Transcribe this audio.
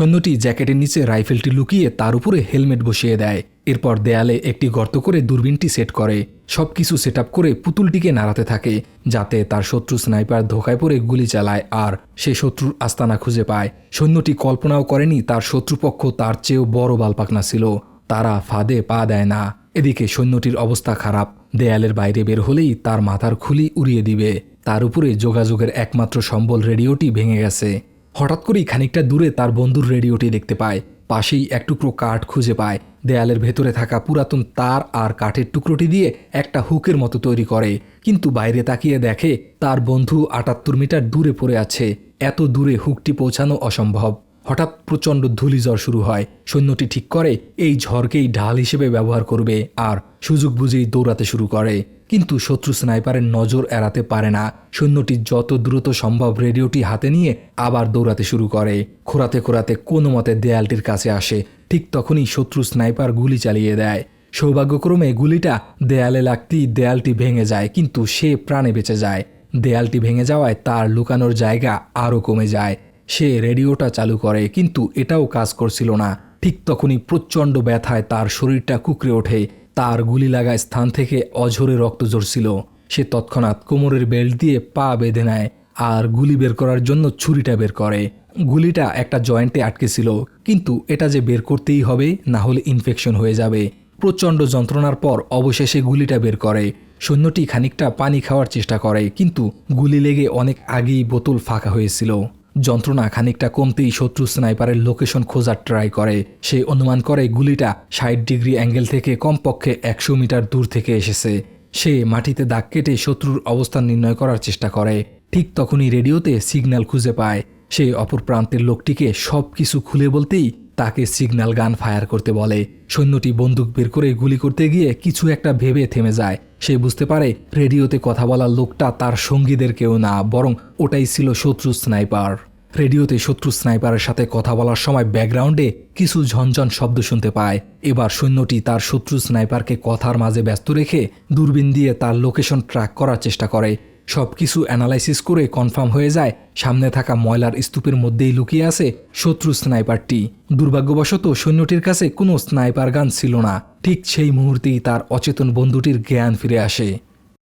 সৈন্যটি জ্যাকেটের নিচে রাইফেলটি লুকিয়ে তার উপরে হেলমেট বসিয়ে দেয়। এরপর দেয়ালে একটি গর্ত করে দূরবীনটি সেট করে। সব কিছু সেট করে পুতুলটিকে নাড়াতে থাকে, যাতে তার শত্রু স্নাইপার ধোকায় পড়ে গুলি চালায় আর সে শত্রুর আস্তানা খুঁজে পায়। সৈন্যটি কল্পনাও করেনি তার শত্রুপক্ষ তার চেয়েও বড় বালপাকনা ছিল। তারা ফাঁদে পা দেয় না। এদিকে সৈন্যটির অবস্থা খারাপ। দেয়ালের বাইরে বের হলেই তার মাথার খুলি উড়িয়ে দিবে। তার উপরে যোগাযোগের একমাত্র সম্বল রেডিওটি ভেঙে গেছে। হঠাৎ করেই খানিকটা দূরে তার বন্ধুর রেডিওটি দেখতে পায়। পাশেই এক টুকরো কাঠ খুঁজে পায়। দেয়ালের ভেতরে থাকা পুরাতন তার আর কাঠের টুকরোটি দিয়ে একটা হুকের মতো তৈরি করে। কিন্তু বাইরে তাকিয়ে দেখে তার বন্ধু আটাত্তর মিটার দূরে পড়ে আছে। এত দূরে হুকটি পৌঁছানো অসম্ভব। হঠাৎ প্রচণ্ড ধূলিঝড় শুরু হয়। সৈন্যটি ঠিক করে এই ঝড়কেই ঢাল হিসেবে ব্যবহার করবে আর সুযোগ বুঝেই দৌড়াতে শুরু করে। কিন্তু শত্রু স্নাইপারের নজর এড়াতে পারে না। সৈন্যটি যত দ্রুত সম্ভব রেডিওটি হাতে নিয়ে আবার দৌড়াতে শুরু করে। খোরাতে খোরাতে কোনো মতে দেয়ালটির কাছে আসে। ঠিক তখনই শত্রু স্নাইপার গুলি চালিয়ে দেয়। সৌভাগ্যক্রমে গুলিটা দেয়ালে লাগতেই দেয়ালটি ভেঙে যায়, কিন্তু সে প্রাণে বেঁচে যায়। দেয়ালটি ভেঙে যাওয়ায় তার লুকানোর জায়গা আরও কমে যায়। সে রেডিওটা চালু করে, কিন্তু এটাও কাজ করছিল না। ঠিক তখনই প্রচণ্ড ব্যথায় তার শরীরটা কুকড়ে ওঠে। তার গুলি লাগা স্থান থেকে অঝরে রক্ত ঝরছিল। সে তৎক্ষণাৎ কোমরের বেল্ট দিয়ে পা বেঁধে নেয় আর গুলি বের করার জন্য ছুরিটা বের করে। গুলিটা একটা জয়েন্টে আটকে ছিল কিন্তু এটা যে বের করতেই হবে, না হলে ইনফেকশন হয়ে যাবে। প্রচণ্ড যন্ত্রণার পর অবশেষে গুলিটা বের করে। সৈন্যটি খানিকটা পানি খাওয়ার চেষ্টা করে, কিন্তু গুলি লেগে অনেক আগেই বোতল ফাঁকা হয়েছিল। যন্ত্রণা খানিকটা কমতেই শত্রু স্নাইপারের লোকেশন খোঁজার ট্রাই করে। সে অনুমান করে গুলিটা ষাট ডিগ্রি অ্যাঙ্গেল থেকে কমপক্ষে একশো মিটার দূর থেকে এসেছে। সে মাটিতে দাগ কেটে শত্রুর অবস্থান নির্ণয় করার চেষ্টা করে। ঠিক তখনই রেডিওতে সিগন্যাল খুঁজে পায়। সে অপর প্রান্তের লোকটিকে সব কিছু খুলে বলতেই তাকে সিগন্যাল গান ফায়ার করতে বলে। সৈন্যটি বন্দুক বের করে গুলি করতে গিয়ে কিছু একটা ভেবে থেমে যায়। সে বুঝতে পারে রেডিওতে কথা বলা লোকটা তার সঙ্গীদের কেউ না, বরং ওটাই ছিল শত্রু স্নাইপার। রেডিওতে শত্রু স্নাইপারের সাথে কথা বলার সময় ব্যাকগ্রাউন্ডে কিছু ঝনঝন শব্দ শুনতে পায়। এবার সৈন্যটি তার শত্রু স্নাইপারকে কথার মাঝে ব্যস্ত রেখে দূরবীন দিয়ে তার লোকেশন ট্র্যাক করার চেষ্টা করে। সব কিছু অ্যানালাইসিস করে কনফার্ম হয়ে যায়, সামনে থাকা ময়লার স্তূপের মধ্যেই লুকিয়ে আছে শত্রু স্নাইপারটি দুর্ভাগ্যবশত সৈন্যটির কাছে কোনো স্নাইপার গান ছিল না। ঠিক সেই মুহূর্তেই তার অচেতন বন্ধুটির জ্ঞান ফিরে আসে।